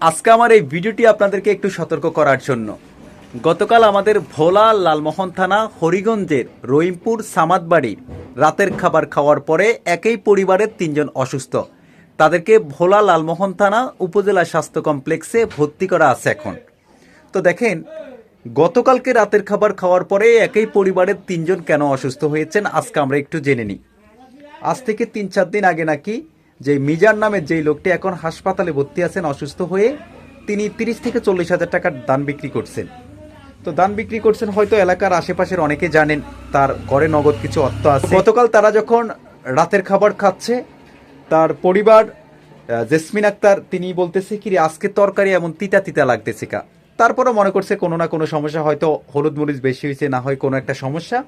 আজকে আমার এই ভিডিওটি আপনাদেরকে একটু সতর্ক করার জন্য। গতকাল আমাদের ভোলা লালমোহন থানা, হরিগঞ্জের রহিমপুর সামাদবাড়ির রাতের খাবার খাওয়ার পরে একই পরিবারের তিনজন অসুস্থ। তাদেরকে ভোলা লালমোহন থানা উপজেলা স্বাস্থ্য কমপ্লেক্সে ভর্তি করা আছে এখন। তো দেখেন, গতকালকে রাতের খাবার খাওয়ার পরে একই পরিবারের তিনজন কেন অসুস্থ হয়েছেন আজকে আমরা একটু জেনে নিই। আজ থেকে তিন চার দিন আগে নাকি যে মিজান নামের যেই লোকটি এখন হাসপাতালে ভর্তি আছেন, অসুস্থ হয়ে তিনি তিরিশ থেকে চল্লিশ হাজার টাকার দান বিক্রি করছেন। তো দান বিক্রি করছেন হয়তো এলাকার আশেপাশের অনেকে জানেন, তার ঘরে নগদ কিছু অর্থ আছে। গতকাল তারা যখন রাতের খাবার খাচ্ছে, তার পরিবার জেসমিন আক্তার, তিনি বলতেছে কি আজকে তরকারি এমন তিতা তিতা লাগতেছে কা। তারপরও মনে করছে, কোনো না কোনো সমস্যা, হয়তো হলুদ মরিচ বেশি হয়েছে, না হয় কোনো একটা সমস্যা।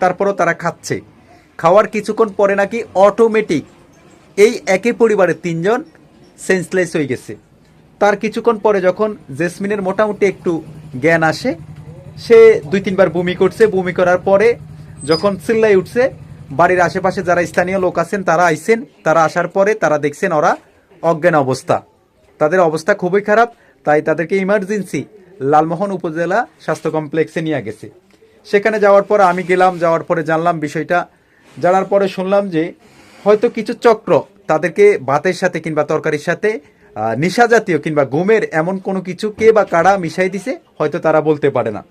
তারপরও তারা খাচ্ছে। খাওয়ার কিছুক্ষণ পরে নাকি অটোমেটিক এই একই পরিবারের তিনজন সেন্সলেস হয়ে গেছে। তার কিছুক্ষণ পরে যখন জেসমিনের মোটামুটি একটু জ্ঞান আসে, সে দুই তিনবার বমি করছে। বমি করার পরে যখন চিল্লাই উঠছে, বাড়ির আশেপাশে যারা স্থানীয় লোক আছেন, তারা আইছেন। তারা আসার পরে তারা দেখছেন ওরা অজ্ঞান অবস্থা। তাদের অবস্থা খুবই খারাপ, তাই তাদেরকে ইমার্জেন্সি লালমোহন উপজেলা স্বাস্থ্য কমপ্লেক্সে নিয়ে গেছে। সেখানে যাওয়ার পর আমি গেলাম, যাওয়ার পরে জানলাম বিষয়টা। জানার পরে শুনলাম যে হয়তো কিছু চক্র তাদেরকে ভাতের সাথে কিংবা তরকারির সাথে নেশা জাতীয় কিংবা ঘুমের এমন কোনো কিছু কে বা কারা মিশাই দিছে, হয়তো তারা বলতে পারে না।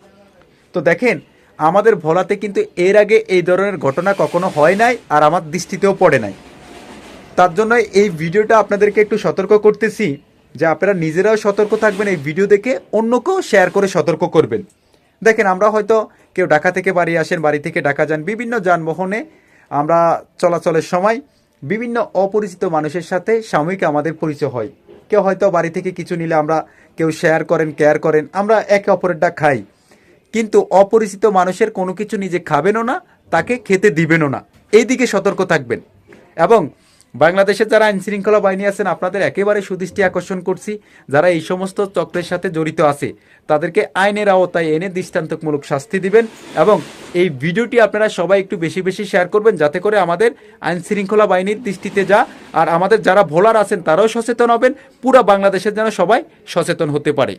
তো দেখেন, আমাদের ভোলাতে কিন্তু এর আগে এই ধরনের ঘটনা কখনো হয় নাই আর আমার দৃষ্টিতেও পড়ে নাই। তার জন্য এই ভিডিওটা আপনাদেরকে একটু সতর্ক করতেছি, যে আপনারা নিজেরাও সতর্ক থাকবেন এই ভিডিও দেখে অন্যকেও শেয়ার করে সতর্ক করবেন। দেখেন, আমরা হয়তো কেউ ঢাকা থেকে বাড়ি আসেন, বাড়ি থেকে ঢাকা যান, বিভিন্ন যানবাহনে আমরা চলাচলের সময় বিভিন্ন অপরিচিত মানুষের সাথে সাময়িক আমাদের পরিচয় হয়। কেউ হয়তো বাড়ি থেকে কিছু নিলে আমরা কেউ শেয়ার করেন কেয়ার করেন, আমরা একে অপরেরটা খাই। কিন্তু অপরিচিত মানুষের কোনো কিছু নিজে খাবেনও না, তাকে খেতে দিবেনও না। এই দিকে সতর্ক থাকবেন। এবং বাংলাদেশের যারা আইন শৃঙ্খলা বাহিনী আছেন, আপনাদের একেবারে সুদৃষ্টি আকর্ষণ করছি। যারা এই সমস্ত চক্রের সাথে জড়িত আছে, তাদেরকে আইনের আওতায় এনে দৃষ্টান্তমূলক শাস্তি দিবেন এবং এই ভিডিওটি আপনারা সবাই একটু বেশি বেশি শেয়ার করবেন, যাতে করে আমাদের আইন শৃঙ্খলা বাহিনীর দৃষ্টিতে যা আর আমাদের যারা ভোলার আছেন, তারাও সচেতন হবেন। পুরো বাংলাদেশের যেন সবাই সচেতন হতে পারে।